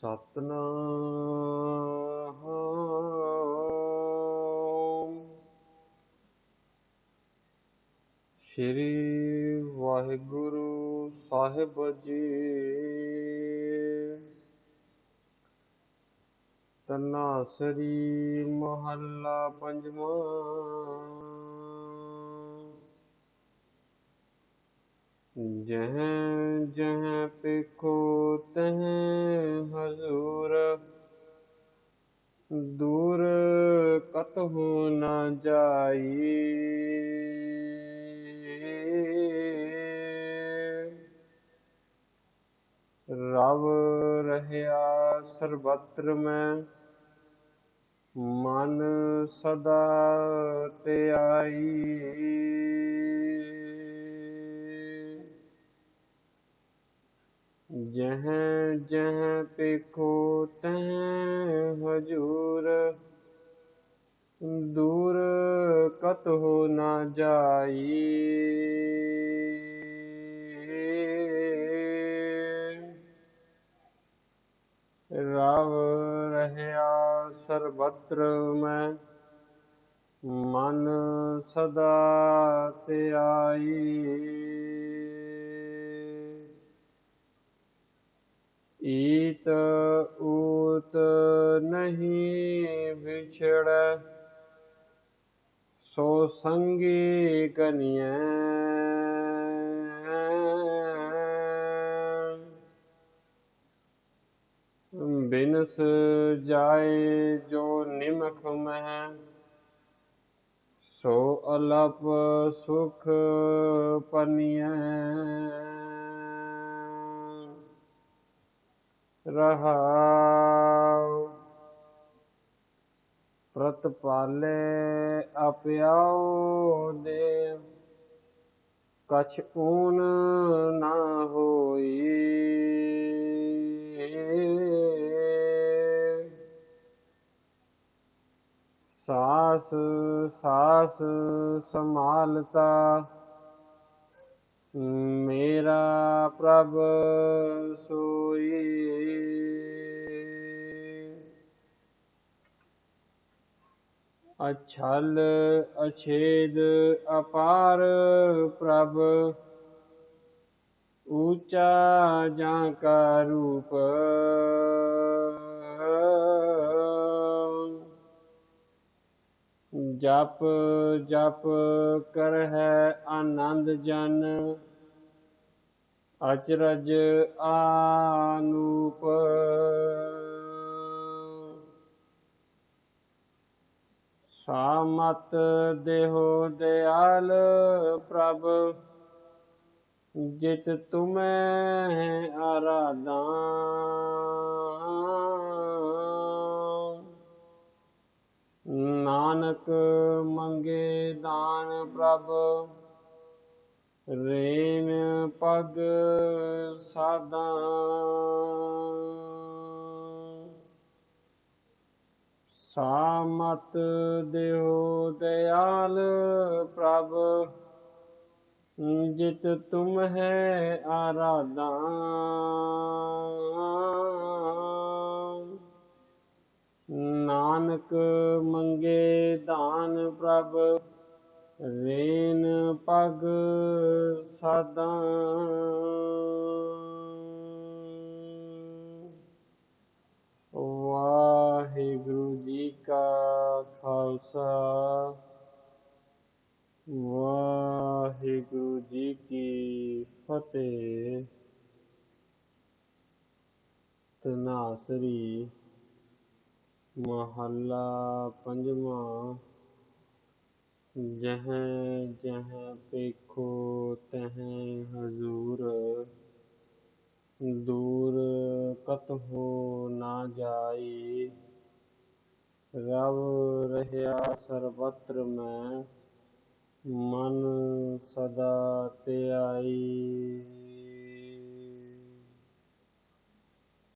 ستنا شری واہ گرو صاحب جی تناسری محلہ پنجم جہین جہ دکھو تہ دور کت نہ جائی رب رہیا سربتر میں من سدا جہاں جہ جہ پیکو تہ ہجو ہو نہ جائی رو رہیا سربتر میں من سدا تئی اوت نہیں بچھڑے سو سنگی بین بنس جائے جو نمک مہن سو الپ سکھ پنیا رہا ਅੰਮ੍ਰਿਤ ਪਾਲੇ ਆਪਿਆਉ ਦੇ ਕਛ ਓਨ ਨਾ ਹੋਈ ਸਾਸ ਸਾਸ ਸਮਾਲਤਾ ਮੇਰਾ ਪ੍ਰਭ ਸੋਈ ਅਛਲ ਅਛੇਦ ਅਪਾਰ ਪ੍ਰਭ ਊਚਾ ਜਾਂ ਕਾ ਰੂਪ ਜਪ ਜਪ ਕਰਹਿ ਆਨੰਦ ਜਨ ਅਚਰਜ ਆਨੂਪ ਸਾਮਤ ਦੇਹੋ ਦਿਆਲ ਪ੍ਰਭ ਜਿਤ ਤੁਮੈ ਆਰਾਧਾ ਨਾਨਕ ਮੰਗੇ ਦਾਨ ਪ੍ਰਭ ਰੇਮ ਪਗ ਸਾਦਾ ਸਾ ਮਤ ਦੇਹੋ ਦਿਆਲ ਪ੍ਰਭ ਜਿਤ ਤੁਮ ਹੈ ਆਰਾਧਾ ਨਾਨਕ ਮੰਗੇ ਧਾਨ ਪ੍ਰਭ ਰੇਨ ਪਗ ਸਦਾ جی کی فتح تناسری محلہ پنجواں جہاں جہاں پیکھو تہیں حضور دور کت ہو نہ جائی رب رہیا سربتر میں ਮਨ ਸਦਾ ਧਿਆਈ